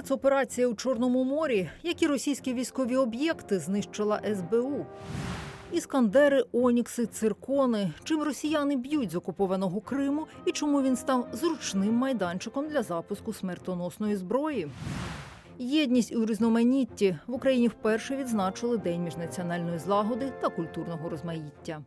Спецоперація у Чорному морі. Які російські військові об'єкти знищила СБУ? Іскандери, Онікси, циркони. Чим росіяни б'ють з окупованого Криму і чому він став зручним майданчиком для запуску смертоносної зброї? Єдність у різноманітті в Україні вперше відзначили День міжнаціональної злагоди та культурного розмаїття.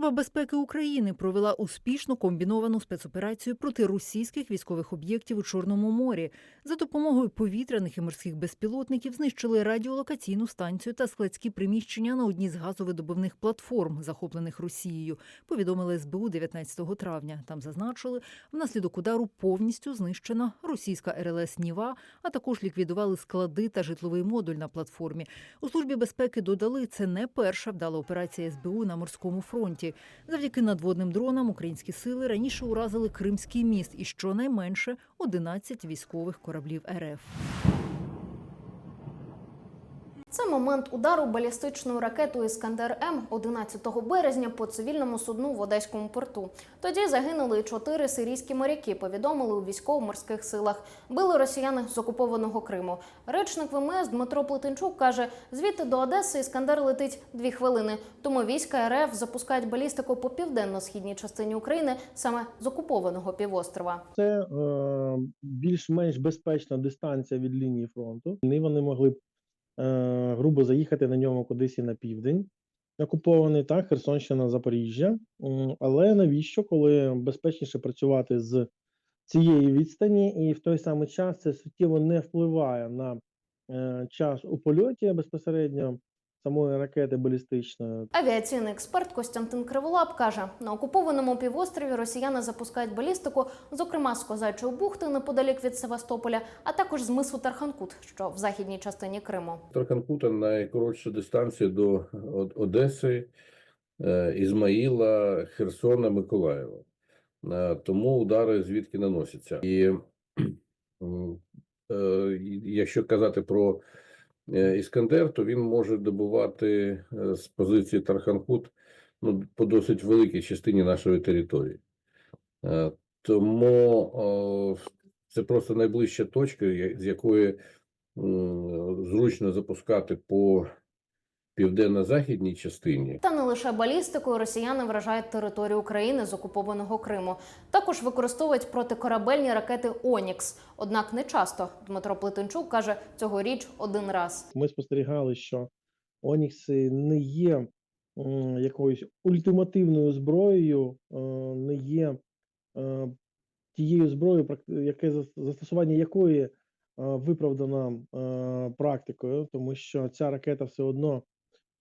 Служба безпеки України провела успішну комбіновану спецоперацію проти російських військових об'єктів у Чорному морі. За допомогою повітряних і морських безпілотників знищили радіолокаційну станцію та складські приміщення на одній з газовидобувних платформ, захоплених Росією. Повідомили СБУ 19 травня. Там зазначили, внаслідок удару повністю знищена російська РЛС Ніва, а також ліквідували склади та житловий модуль на платформі. У службі безпеки додали, це не перша вдала операція СБУ на морському фронті. Завдяки надводним дронам українські сили раніше уразили Кримський міст і щонайменше 11 військових кораблів РФ. Це момент удару балістичною ракетою Іскандер М 11 березня по цивільному судну в Одеському порту. Тоді загинули чотири сирійські моряки. Повідомили у військово-морських силах. Били росіяни з окупованого Криму. Речник ВМС Дмитро Плетенчук каже: звідти до Одеси Іскандер летить дві хвилини. Тому війська РФ запускають балістику по південно-східній частині України саме з окупованого півострова. Це е, більш-менш безпечна дистанція від лінії фронту. Вони могли грубо заїхати на ньому кудись і на південь, окупований, так, Херсонщина, Запоріжжя. Але навіщо, коли безпечніше працювати з цієї відстані, і в той самий час це суттєво не впливає на е, час у польоті безпосередньо самої ракети балістичної. Авіаційний експерт Костянтин Криволап каже, на окупованому півострові росіяни запускають балістику, зокрема з Козачої бухти неподалік від Севастополя, а також з мису Тарханкут, що в західній частині Криму. Тарканкута найкоротша дистанція до Одеси, е, Ізмаїла, Херсона, Миколаєва. Е, Тому удари звідки наносяться. І е, якщо казати про Іскандер, то він може добувати е, з позиції Тарханкут ну, по досить великій частині нашої території. Е, Тому це просто найближча точка, з якої зручно запускати по південно-західній частині. Та не лише балістикою росіяни вражають територію України з окупованого Криму. Також використовують протикорабельні ракети Онікс. Однак не часто. Дмитро Плетенчук каже, цьогоріч один раз. ми спостерігали, що Онікси не є якоюсь ультимативною зброєю, е, не є е, тією зброєю, яке зас- застосування якої е, виправдано е, практикою, тому що ця ракета все одно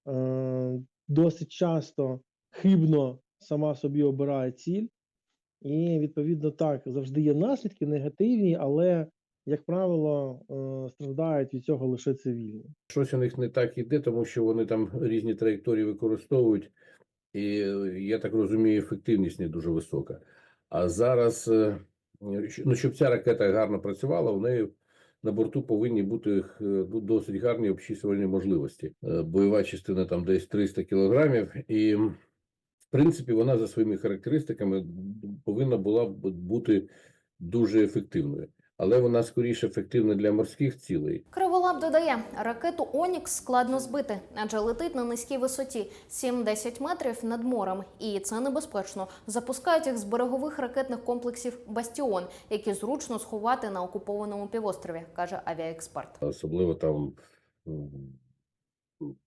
е, досить часто хибно сама собі обирає ціль, і відповідно так завжди є наслідки негативні, але як правило, е, страждають від цього лише цивільні. Щось у них не так іде, тому що вони там різні траєкторії використовують, і е, я так розумію, ефективність не дуже висока. А зараз, ну, щоб ця ракета гарно працювала, у неї на борту повинні бути е, досить гарні обчислювальні можливості. Е, Бойова частина там десь 300 кілограмів, і в принципі вона за своїми характеристиками повинна була бути дуже ефективною. Але вона скоріше ефективна для морських цілей, Криволап додає, ракету Онікс складно збити, адже летить на низькій висоті 7-10 метрів над морем, і це небезпечно. Запускають їх з берегових ракетних комплексів Бастіон, які зручно сховати на окупованому півострові, каже авіаексперт. особливо там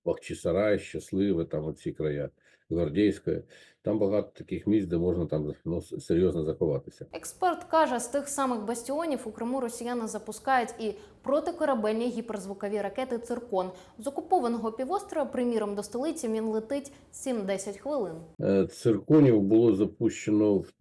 Бахчисарай, Щасливе, там оці края, Гвардейське. Там багато таких місць, де можна там ну, серйозно заховатися. Експерт каже, з тих самих бастіонів у Криму росіяни запускають і протикорабельні гіперзвукові ракети Циркон. З окупованого півострова, приміром, до столиці він летить 7-10 хвилин. Е, Цирконів було запущено в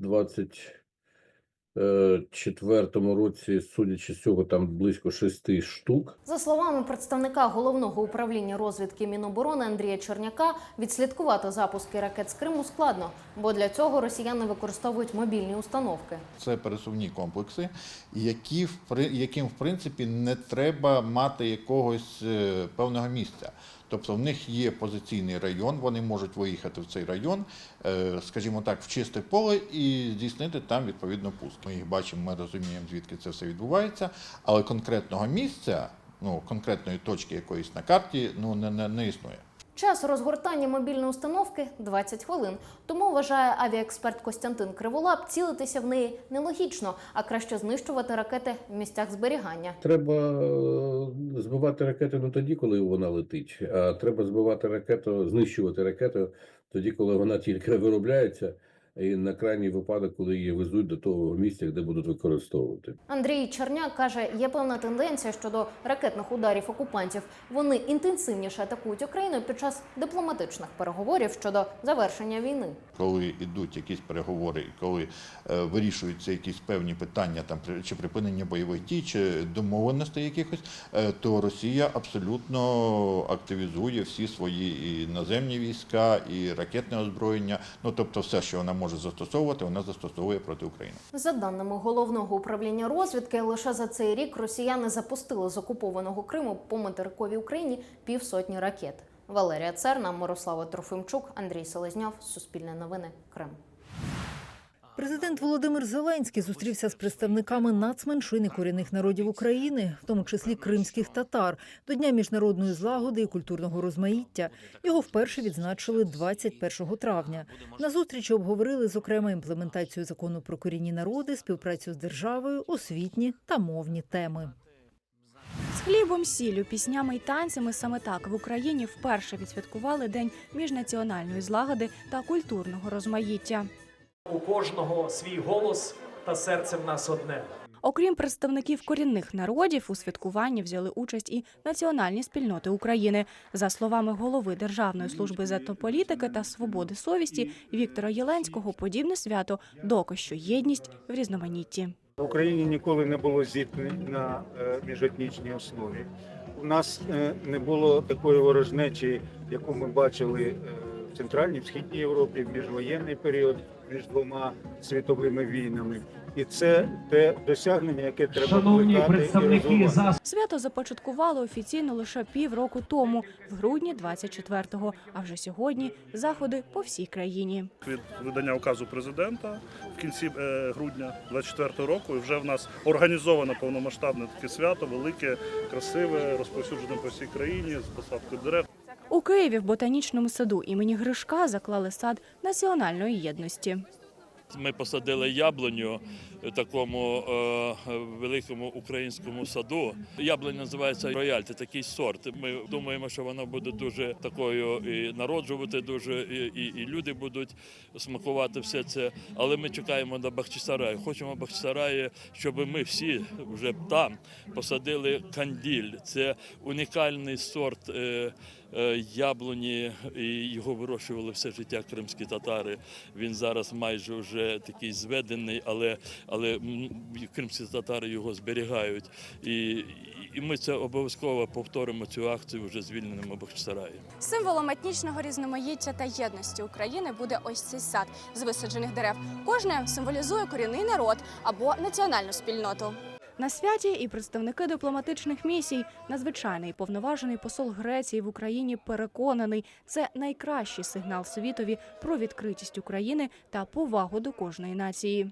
24-му році, судячи з цього, там близько шести штук. За словами представника головного управління розвідки Міноборони Андрія Черняка, відслідкувати запуски ракет з Криму складно, бо для цього росіяни використовують мобільні установки. Це пересувні комплекси, які в при- яким в принципі не треба мати якогось е, певного місця. Тобто в них є позиційний район, вони можуть виїхати в цей район, е, скажімо так, в чисте поле і здійснити там відповідно пуск. Ми їх бачимо, ми розуміємо, звідки це все відбувається, але конкретного місця, ну конкретної точки якоїсь на карті, ну не, не, не існує. Час розгортання мобільної установки 20 хвилин. Тому вважає авіаексперт Костянтин Криволап, цілитися в неї нелогічно, а краще знищувати ракети в місцях зберігання. Треба е, збивати ракету не тоді, коли вона летить, а треба збивати ракету, знищувати ракету тоді, коли вона тільки виробляється, і на крайній випадок, коли її везуть до того місця, де будуть використовувати. Андрій Черняк каже, є певна тенденція щодо ракетних ударів окупантів. Вони інтенсивніше атакують Україну під час дипломатичних переговорів щодо завершення війни. коли йдуть якісь переговори, і коли е, вирішуються якісь певні питання, там при- чи припинення бойових дій, чи домовленостей якихось, е, то Росія абсолютно активізує всі свої і наземні війська, і ракетне озброєння. Ну тобто, все, що вона може застосовувати, вона застосовує проти України. За даними головного управління розвідки, лише за цей рік росіяни запустили з окупованого Криму по материковій Україні півсотні ракет. Валерія Церна, Мирослава Трофимчук, Андрій Селезньов, Суспільне новини, Крим. Президент Володимир Зеленський зустрівся з представниками нацменшин і корінних народів України, в тому числі кримських татар, до Дня міжнародної злагоди і культурного розмаїття. Його вперше відзначили 21 травня. На зустрічі обговорили зокрема імплементацію закону про корінні народи, співпрацю з державою, освітні та мовні теми. З хлібом, сіллю, піснями й танцями саме так в Україні вперше відсвяткували День міжнаціональної злагоди та культурного розмаїття. У кожного свій голос та серце в нас одне. Окрім представників корінних народів, у святкуванні взяли участь і національні спільноти України. За словами голови Державної служби з етнополітики та свободи совісті Віктора Єленського, подібне свято доказ, що єдність в різноманітті. В Україні ніколи не було зіткнень на е, міжетнічній основі. У нас е, не було такої ворожнечі, яку ми бачили е, в Центральній в Східній Європі в міжвоєнний період між двома світовими війнами. І це те досягнення, яке треба Шановні представники за Свято започаткували офіційно лише півроку тому, в грудні 24-го, А вже сьогодні заходи по всій країні. від видання указу президента в кінці е, грудня 24 року. І вже в нас організовано повномасштабне таке свято, велике, красиве, розповсюджене по всій країні з посадкою дерев. У Києві в ботанічному саду імені Гришка заклали сад національної єдності. Ми посадили яблуню в такому е, великому українському саду. Яблуня називається рояль, це такий сорт. Ми думаємо, що воно буде дуже такою і народжувати, дуже і, і, і люди будуть смакувати все це. Але ми чекаємо на Бахчисарай. Хочемо Бахчисараї, щоб ми всі вже там посадили канділь. Це унікальний сорт. Е, Яблуні і його вирощували все життя кримські татари. Він зараз майже вже такий зведений, але, але кримські татари його зберігають. І, і ми це обов'язково повторимо цю акцію вже звільненому Бахчисараї. Символом етнічного різноманіття та єдності України буде ось цей сад з висаджених дерев. Кожне символізує корінний народ або національну спільноту. На святі і представники дипломатичних місій, надзвичайний повноважений посол Греції в Україні переконаний, це найкращий сигнал світові про відкритість України та повагу до кожної нації.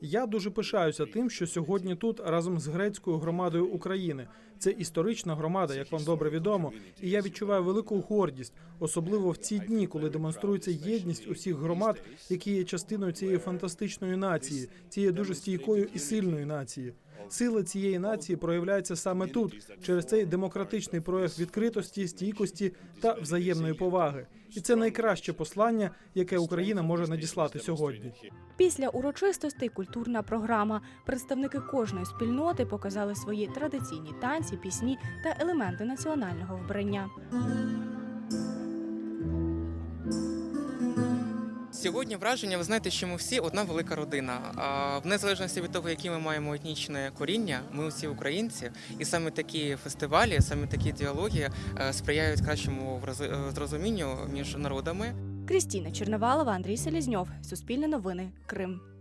Я дуже пишаюся тим, що сьогодні тут разом з грецькою громадою України. Це історична громада, як вам добре відомо, і я відчуваю велику гордість, особливо в ці дні, коли демонструється єдність усіх громад, які є частиною цієї фантастичної нації, цієї дуже стійкої і сильної нації. Сила цієї нації проявляється саме тут, через цей демократичний прояв відкритості, стійкості та взаємної поваги. І це найкраще послання, яке Україна може надіслати сьогодні. Після урочистостей культурна програма. Представники кожної спільноти показали свої традиційні танці, пісні та елементи національного вбрання. Сьогодні враження, ви знаєте, що ми всі одна велика родина. А в незалежності від того, які ми маємо етнічне коріння, ми усі українці, і саме такі фестивалі, саме такі діалоги е, сприяють кращому е, зрозумінню між народами. Крістіна Черновалова, Андрій Селізньов. Суспільне новини. Крим.